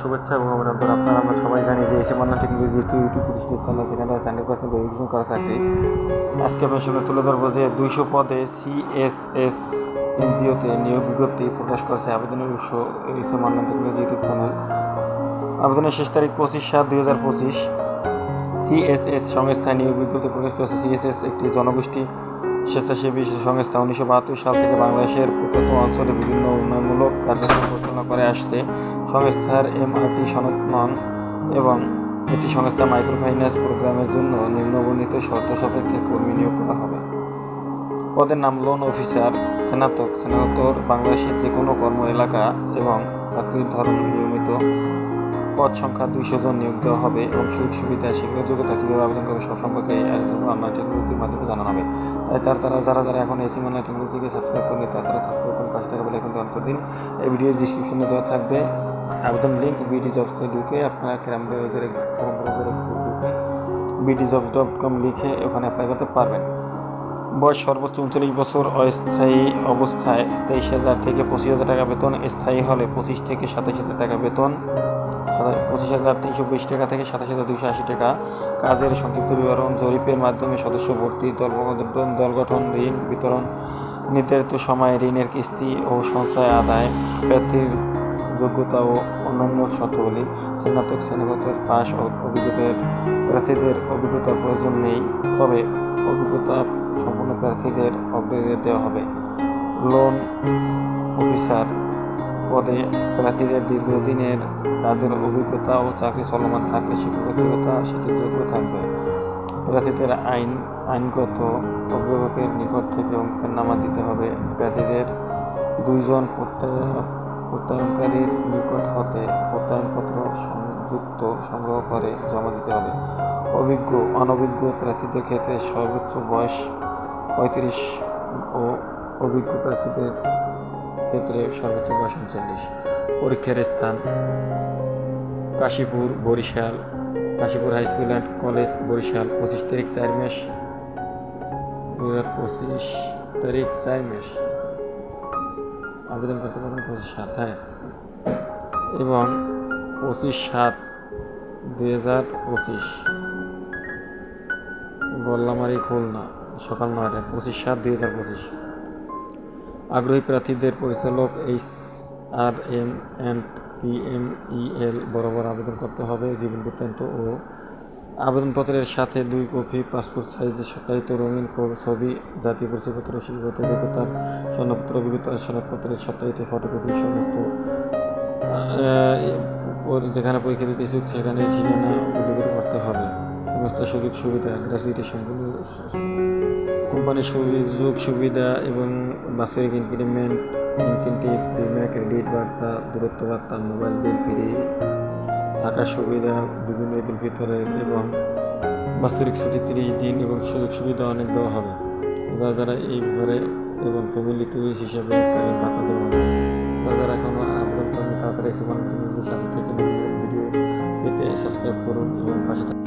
শুভেচ্ছা এবং অভিনন্দন। আপনারা আমরা সবাই জানি যে এসে মান্না টেকনোলজি একটি ইউটিউব প্রতিষ্ঠান চ্যানেল, যেখানে হান্ড্রেড পার্সেন্ট ভেরিফিকেশন করা চাকরি আজকে আপনার সামনে তুলে ধরবো যে দুইশো পদে সিএসএস এনজিওতে নিয়োগ বিজ্ঞপ্তি প্রকাশ করেছে আবেদনের উৎস। এসে মান্না টেকনোলজি ইউটিউব চ্যানেল। আবেদনের শেষ তারিখ পঁচিশ সাত দুই হাজার পঁচিশ। সিএসএস সংস্থায় নিয়োগ বিজ্ঞপ্তি প্রকাশ করেছে। সিএসএস একটি জনগোষ্ঠী। স্বেচ্ছাসেবী সংস্থা উনিশশো বাহাত্তর সাল থেকে বাংলাদেশের প্রত্যন্ত অঞ্চলে বিভিন্ন উন্নয়নমূলক কার্যক্রম পরিচালনা করে আসছে। সংস্থার এমআরটি সনদ নন এবং এটি সংস্থা মাইক্রো ফাইন্যান্স প্রোগ্রামের জন্য নিম্নবর্ণিত শর্ত সাপেক্ষে কর্মী নিয়োগ করা হবে। পদের নাম লোন অফিসার, স্নাতক স্নাতক বাংলাদেশের যে কোনো কর্ম এলাকা এবং চাকরির ধরন নিয়মিত পদ সংখ্যা দুইশো জন নিয়োগ দেওয়া হবে এবং সুযোগ সুবিধা শিক্ষা যোগ্যতা কীভাবে আবেদন করবে সব সম্পর্কে আমরা টেকনোলজির মাধ্যমে জানানো হবে। তাই তার তারা যারা যারা এখন এসি মান্না টেকনোলজিকে সাবস্ক্রাইব করেনি, তারা তারা সাবস্ক্রাইব করুন পাশে থাকা বলে এখন দিন। এই ভিডিও ডিসক্রিপশনে দেওয়া থাকবে আবেদন লিঙ্ক বিডি জবসে ঢুকে আপনারা ক্যারাম ঢুকে বিডি জবস ডট কম লিখে ওখানে অ্যাপ্লাই করতে পারবেন। বয়স সর্বোচ্চ উনচল্লিশ বছর অস্থায়ী অবস্থায় তেইশ হাজার থেকে পঁচিশ হাজার টাকা বেতন, স্থায়ী হলে পঁচিশ থেকে সাতাশ হাজার টাকা বেতন পঁচিশ হাজার তিনশো বিশ টাকা থেকে সাতাশ হাজার দুশো আশি টাকা। কাজের সংক্ষিপ্ত বিবরণ, জরিপের মাধ্যমে সদস্য ভর্তি, দল দল গঠন, ঋণ বিতরণ, নির্ধারিত সময়ে ঋণের কিস্তি ও সঞ্চয় আদায়, প্রার্থীর যোগ্যতা ও অন্যান্য শর্তাবলী স্নাতক স্নাতকোত্তর পাস ও অভিজ্ঞতার প্রার্থীদের অভিজ্ঞতার প্রয়োজন নেই, তবে অভিজ্ঞতা সম্পন্ন প্রার্থীদের অগ্রাধিকার দেওয়া হবে। লোন অফিসার পদে প্রার্থীদের দীর্ঘদিনের কাজের অভিজ্ঞতা ও চাকরি চলমান থাকলে যোগ্যতা স্বীকৃতিযোগ্য থাকবে। প্রার্থীদের আইন, আইনগত অভিভাবকের নিকট থেকে অঙ্কেরনামা দিতে হবে। প্রার্থীদের দুইজন প্রত্যয়নকারীর নিকট হতে প্রত্যয়নপত্র সংযুক্ত সংগ্রহ করে জমা দিতে হবে। অভিজ্ঞ অনভিজ্ঞ প্রার্থীদের ক্ষেত্রে সর্বোচ্চ বয়স পঁয়ত্রিশ ও অভিজ্ঞ প্রার্থীদের ক্ষেত্রে সর্বোচ্চ বয়স উনচল্লিশ। পরীক্ষার স্থান Kashipur, Barishal, Kashipur high school and college, Barishal, পঁচিশ তারিখ চার মাস দু হাজার পঁচিশ তারিখ চার মাস। আবেদন করতে পারবেন পঁচিশ সাত হ্যাঁ এবং পঁচিশ সাত দুই হাজার পঁচিশ বল্লামারি খুলনা সকাল নয়টায়, পঁচিশ সাত দুই হাজার পঁচিশ। আগ্রহী প্রার্থীদের পরিচালক H R M and P M E L বরাবর আবেদন করতে হবে জীবন বৃত্তান্ত ও আবেদনপত্রের সাথে দুই কপি, পাসপোর্ট সাইজের সত্যায়িত রঙিন ছবি, জাতীয় পরিচয়পত্র শিক্ষাগত যোগ্যতার সনদপত্র অভিজ্ঞতার সনদপত্রের সত্যায়িত ফটোকপি, সমস্ত যেখানে পরীক্ষা দিতে ইচ্ছুক, সেখানে ঠিকানা উল্লেখ করতে হবে। সমস্ত সুযোগ সুবিধা গ্র্যাজুয়েটি সম্পূর্ণ কোম্পানির সুযোগ সুবিধা এবং বাসের ইনক্রিমেন্ট ইনসেন্টিভ বিমা ক্রেডিট বার্তা, দূরত্ব বার্তা মোবাইল বিল ফ্রি থাকার সুবিধা বিভিন্ন ঈদের ভিতরে এবং বাৎসরিক ছুটি তিরিশ দিন এবং সুযোগ সুবিধা অনেক দেওয়া হবে। যা যারা এই ব্যাপারে এবং ফ্যামিলি ট্যুরিস্ট হিসেবে তাদের ভাতা দেওয়া হবে। যারা যারা এখনও আবেদন করেন তাড়াতাড়ি এসে সাথে থেকে ভিডিও পেতে সাবস্ক্রাইব করুন এবং পাশে থাকুন।